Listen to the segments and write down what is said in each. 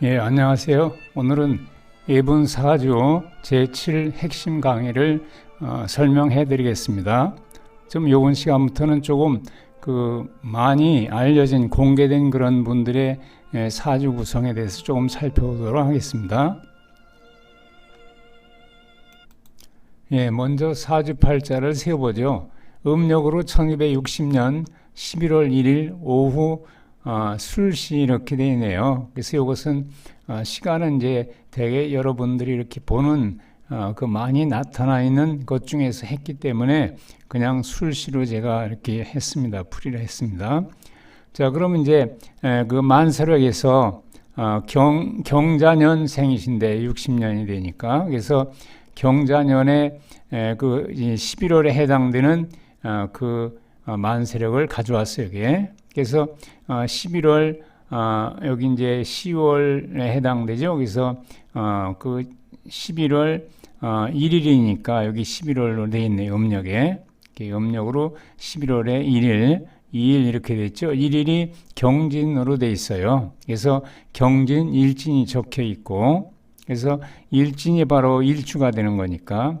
예, 안녕하세요. 오늘은 예분 사주 제7 핵심 강의를 어, 설명해 드리겠습니다. 좀 요번 시간부터는 조금 그 많이 알려진 공개된 그런 분들의 예, 사주 구성에 대해서 조금 살펴보도록 하겠습니다. 예, 먼저 사주 팔자를 세워보죠. 음력으로 1260년 11월 1일 오후 어, 술시 이렇게 되어 있네요. 그래서 이것은 어, 시간은 이제 대개 여러분들이 이렇게 보는 어, 그 많이 나타나 있는 것 중에서 했기 때문에 그냥 술시로 제가 이렇게 했습니다. 풀이를 했습니다. 자, 그러면 이제 에, 그 만사력에서 어, 경, 경자년생이신데 60년이 되니까 그래서 경자년에 에, 그 11월에 해당되는 어, 그 어, 만세력을 가져왔어요. 여기에. 그래서 어, 11월 어, 여기 이제 10월에 해당되죠. 그래서 어, 그 11월 어, 1일이니까 여기 11월로 돼 있네요. 음력에. 음력으로 11월에 1일 2일 이렇게 됐죠. 1일이 경진으로 돼 있어요. 그래서 경진 일진이 적혀 있고 그래서 일진이 바로 일주가 되는 거니까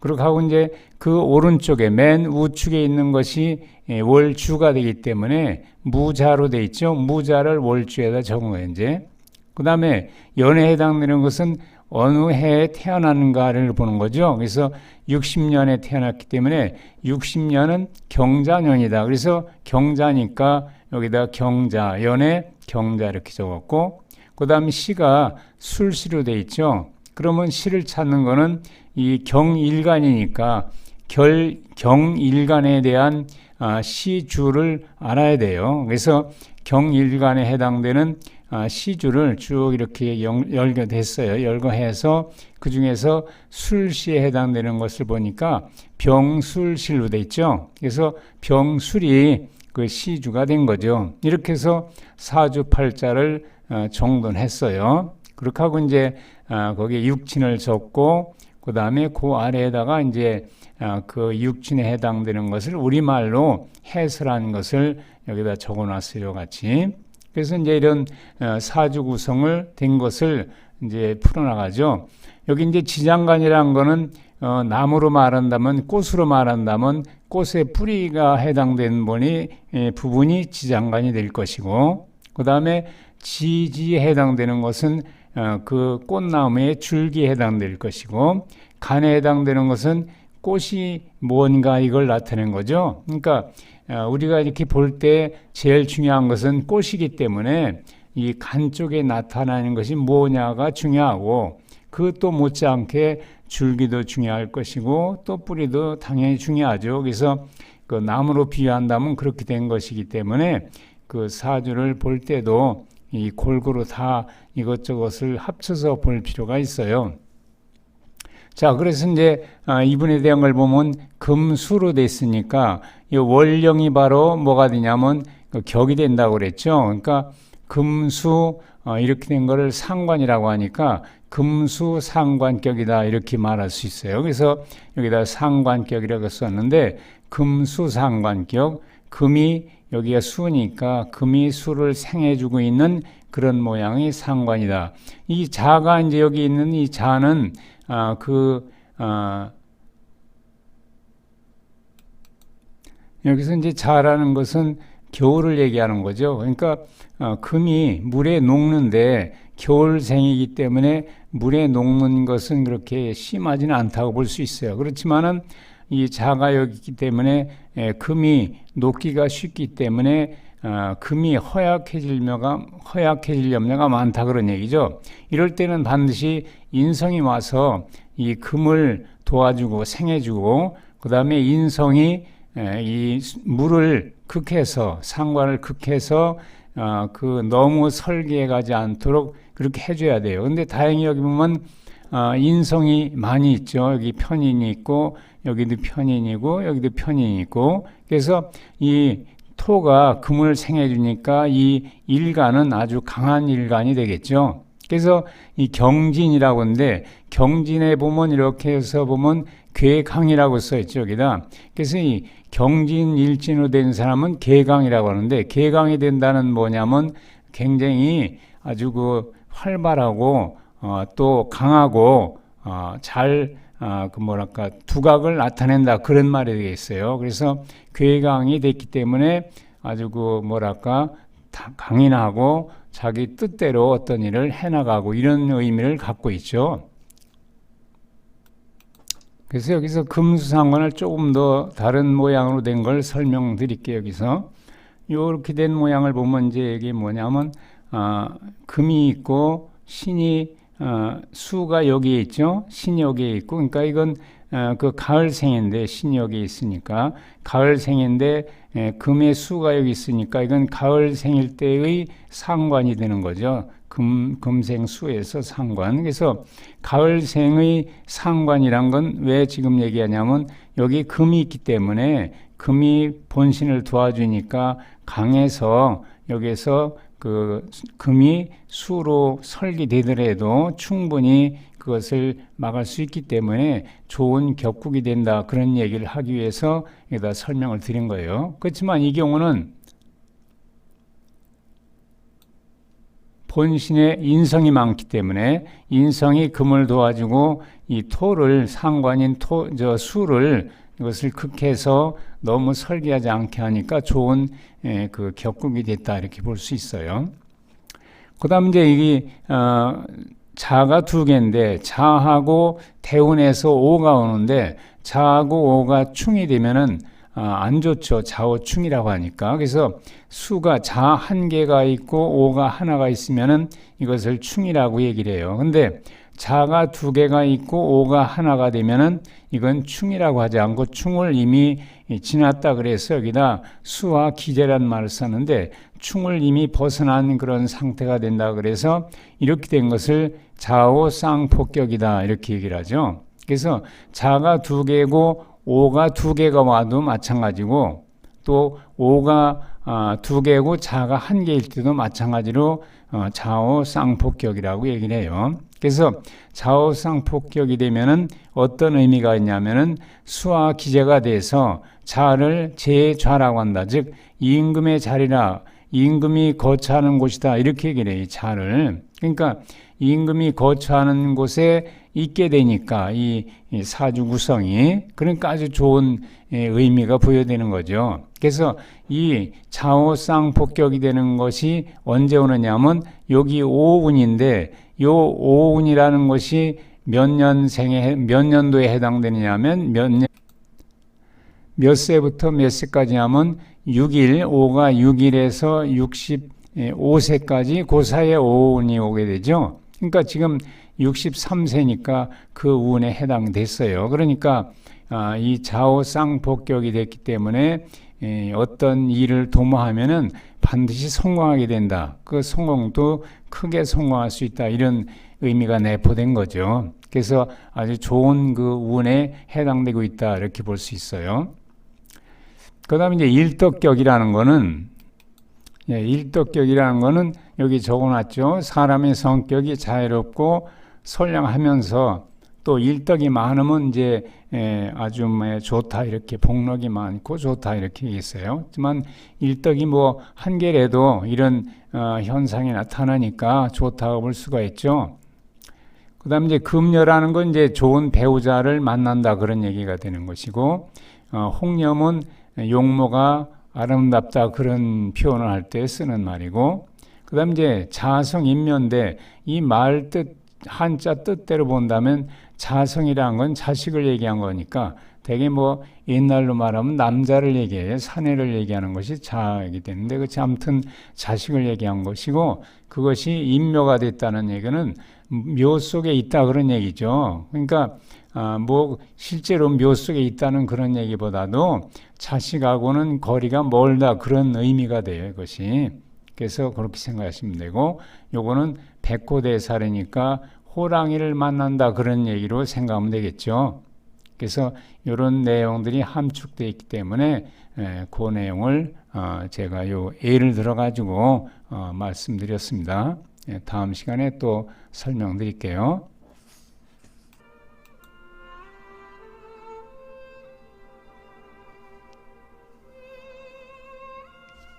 그렇게 하고 이제 그 오른쪽에 맨 우측에 있는 것이 예, 월주가 되기 때문에 무자로 돼 있죠. 무자를 월주에다 거예요, 이제. 그 다음에 연에 해당되는 것은 어느 해에 태어났는가를 보는 거죠. 그래서 60년에 태어났기 때문에 60년은 경자년이다. 그래서 경자니까 여기다 경자, 연에 경자 이렇게 적었고, 그 다음 시가 술시로 돼 있죠. 그러면 시를 찾는 거는 이 경일간이니까 결, 경일간에 대한 아, 시주를 알아야 돼요. 그래서 경일간에 해당되는 아, 시주를 쭉 이렇게 열거됐어요. 열거해서 그 중에서 술시에 해당되는 것을 보니까 병술실로 돼 있죠. 그래서 병술이 그 시주가 된 거죠. 이렇게 해서 사주팔자를 어, 정돈했어요. 그렇게 하고 이제 아, 거기에 육친을 적고 그 다음에 그 아래에다가 이제 아, 그 육친에 해당되는 것을 우리말로 해설한 것을 여기다 적어놨어요, 같이. 그래서 이제 이런 어, 사주 구성을 된 것을 이제 풀어나가죠. 여기 이제 지장간이라는 거는 어, 나무로 말한다면 꽃으로 말한다면 꽃의 뿌리가 해당되는 분이 예, 부분이 지장간이 될 것이고 그 다음에 지지에 해당되는 것은 어, 그 꽃나무의 줄기에 해당될 것이고 간에 해당되는 것은 꽃이 뭔가 이걸 나타낸 거죠. 그러니까 어, 우리가 이렇게 볼 때 제일 중요한 것은 꽃이기 때문에 이 간 쪽에 나타나는 것이 뭐냐가 중요하고 그것도 못지않게 줄기도 중요할 것이고 또 뿌리도 당연히 중요하죠. 그래서 그 나무로 비유한다면 그렇게 된 것이기 때문에 그 사주를 볼 때도 이 골고루 다 이것저것을 합쳐서 볼 필요가 있어요. 자, 그래서 이제 아, 이분에 대한 걸 보면 금수로 됐으니까 이 월령이 바로 뭐가 되냐면 그 격이 된다고 그랬죠. 그러니까 금수 어, 이렇게 된 거를 상관이라고 하니까 금수 상관격이다 이렇게 말할 수 있어요. 그래서 여기다 상관격이라고 썼는데 금수 상관격 금이 여기가 수니까 금이 수를 생해주고 있는 그런 모양의 상관이다. 이 자가 이제 여기 있는 이 자는 아, 그 아, 여기서 이제 자라는 것은 겨울을 얘기하는 거죠. 그러니까 어, 금이 물에 녹는데 겨울생이기 때문에 물에 녹는 것은 그렇게 심하지는 않다고 볼 수 있어요. 그렇지만은 이 자가 여기 있기 때문에 에, 금이 녹기가 쉽기 때문에 어, 금이 허약해질 려가 허약해질 염려가 많다 그런 얘기죠. 이럴 때는 반드시 인성이 와서 이 금을 도와주고 생해주고 그 다음에 인성이 에, 이 물을 극해서 상관을 극해서 어, 그 너무 설계해 가지 않도록 그렇게 해줘야 돼요. 근데 다행히 여기 보면 어, 인성이 많이 있죠. 여기 편인이 있고 여기도 편인이고 여기도 편인이 있고 그래서 이 토가 금을 생해 주니까 이 일간은 아주 강한 일간이 되겠죠. 그래서 이 경진이라고 하는데 경진에 보면 이렇게 해서 보면 괴강이라고 써 있죠 여기다. 그래서 이 경진 일진으로 된 사람은 개강이라고 하는데 개강이 된다는 뭐냐면 굉장히 아주 그 활발하고 어, 또 강하고 어, 잘 아, 그 뭐랄까 두각을 나타낸다 그런 말이 되겠어요. 그래서 괴강이 됐기 때문에 아주 그 뭐랄까 다 강인하고 자기 뜻대로 어떤 일을 해나가고 이런 의미를 갖고 있죠. 그래서 여기서 금수상관을 조금 더 다른 모양으로 된 걸 설명드릴게요. 여기서 이렇게 된 모양을 보면 이제 이게 뭐냐면 아, 금이 있고 신이 어, 수가 여기에 있죠. 신이 여기에 있고, 그러니까 이건 어, 그 가을생인데 신이 여기 있으니까 가을생인데 에, 금의 수가 여기 있으니까 이건 가을생일 때의 상관이 되는 거죠. 금 금생 수에서 상관. 그래서 가을생의 상관이란 건 왜 지금 얘기하냐면 여기 금이 있기 때문에 금이 본신을 도와주니까 강해서 여기서 그 금이 수로 설계되더라도 충분히 그것을 막을 수 있기 때문에 좋은 격국이 된다 그런 얘기를 하기 위해서 여기다 설명을 드린 거예요. 그렇지만 이 경우는 본신에 인성이 많기 때문에 인성이 금을 도와주고 이 토를 상관인 토 저 수를 이것을 극해서 너무 설계하지 않게 하니까 좋은 예, 그 격국이 됐다 이렇게 볼 수 있어요. 그다음 이제 이게 어, 자가 두 개인데 자하고 대운에서 오가 오는데 자하고 오가 충이 되면은 아, 안 좋죠. 자오충이라고 하니까. 그래서 수가 자 한 개가 있고 오가 하나가 있으면은 이것을 충이라고 얘기를 해요. 근데 자가 두 개가 있고 오가 하나가 되면은 이건 충이라고 하지 않고 충을 이미 지났다 그래서 여기다 수와 기재란 말을 썼는데 충을 이미 벗어난 그런 상태가 된다 그래서 이렇게 된 것을 자오 쌍폭격이다 이렇게 얘기를 하죠. 그래서 자가 두 개고 오가 두 개가 와도 마찬가지고 또 오가 아, 두 개고 자가 한 개일 때도 마찬가지로 어, 좌우 쌍폭격이라고 얘기를 해요. 그래서 좌우 쌍폭격이 되면은 어떤 의미가 있냐면은 수와 기재가 돼서 자를 제좌라고 한다. 즉 임금의 자리라 임금이 거처하는 곳이다. 이렇게 얘기를 해요. 자를. 그러니까 임금이 거처하는 곳에 있게 되니까 이 사주 구성이 그러니까 아주 좋은 예, 의미가 부여되는 거죠. 그래서 이 좌우쌍 폭격이 되는 것이 언제 오느냐면 여기 오운인데 요 오운이라는 것이 몇 년생에 몇 년도에 해당되느냐면 몇 년, 몇 세부터 몇 세까지 하면 6일, 5가 6일에서 65세까지 그 사이에 오운이 오게 되죠. 그러니까 지금 63세니까 그 운에 해당됐어요. 그러니까 아, 이 좌우 쌍폭격이 됐기 때문에 어떤 일을 도모하면은 반드시 성공하게 된다. 그 성공도 크게 성공할 수 있다. 이런 의미가 내포된 거죠. 그래서 아주 좋은 그 운에 해당되고 있다. 이렇게 볼 수 있어요. 그 다음에 이제 일덕격이라는 거는 예, 일덕격이라는 거는 여기 적어놨죠. 사람의 성격이 자유롭고 선량하면서 또 일덕이 많으면 이제 에, 아주 뭐 좋다 이렇게 복록이 많고 좋다 이렇게 있어요. 하지만 일덕이 뭐 한계라도 이런 어, 현상이 나타나니까 좋다고 볼 수가 있죠. 그다음 이제 금녀라는 건 이제 좋은 배우자를 만난다 그런 얘기가 되는 것이고 어, 홍염은 용모가 아름답다 그런 표현을 할 때 쓰는 말이고 그다음 이제 자성 인면대 이 말 뜻 한자 뜻대로 본다면 자성이라는 건 자식을 얘기한 거니까 되게 뭐 옛날로 말하면 남자를 얘기해요. 사내를 얘기하는 것이 자이기 때문에 그렇지 아무튼 자식을 얘기한 것이고 그것이 인묘가 됐다는 얘기는 묘 속에 있다 그런 얘기죠. 그러니까 아, 뭐 실제로 묘 속에 있다는 그런 얘기보다도 자식하고는 거리가 멀다 그런 의미가 돼요. 이것이. 그래서 그렇게 생각하시면 되고 요거는 백호대사례니까 호랑이를 만난다 그런 얘기로 생각하면 되겠죠. 그래서 이런 내용들이 함축되어 있기 때문에 그 내용을 어, 제가 요 예를 들어 가지고 어, 말씀드렸습니다. 예, 다음 시간에 또 설명드릴게요.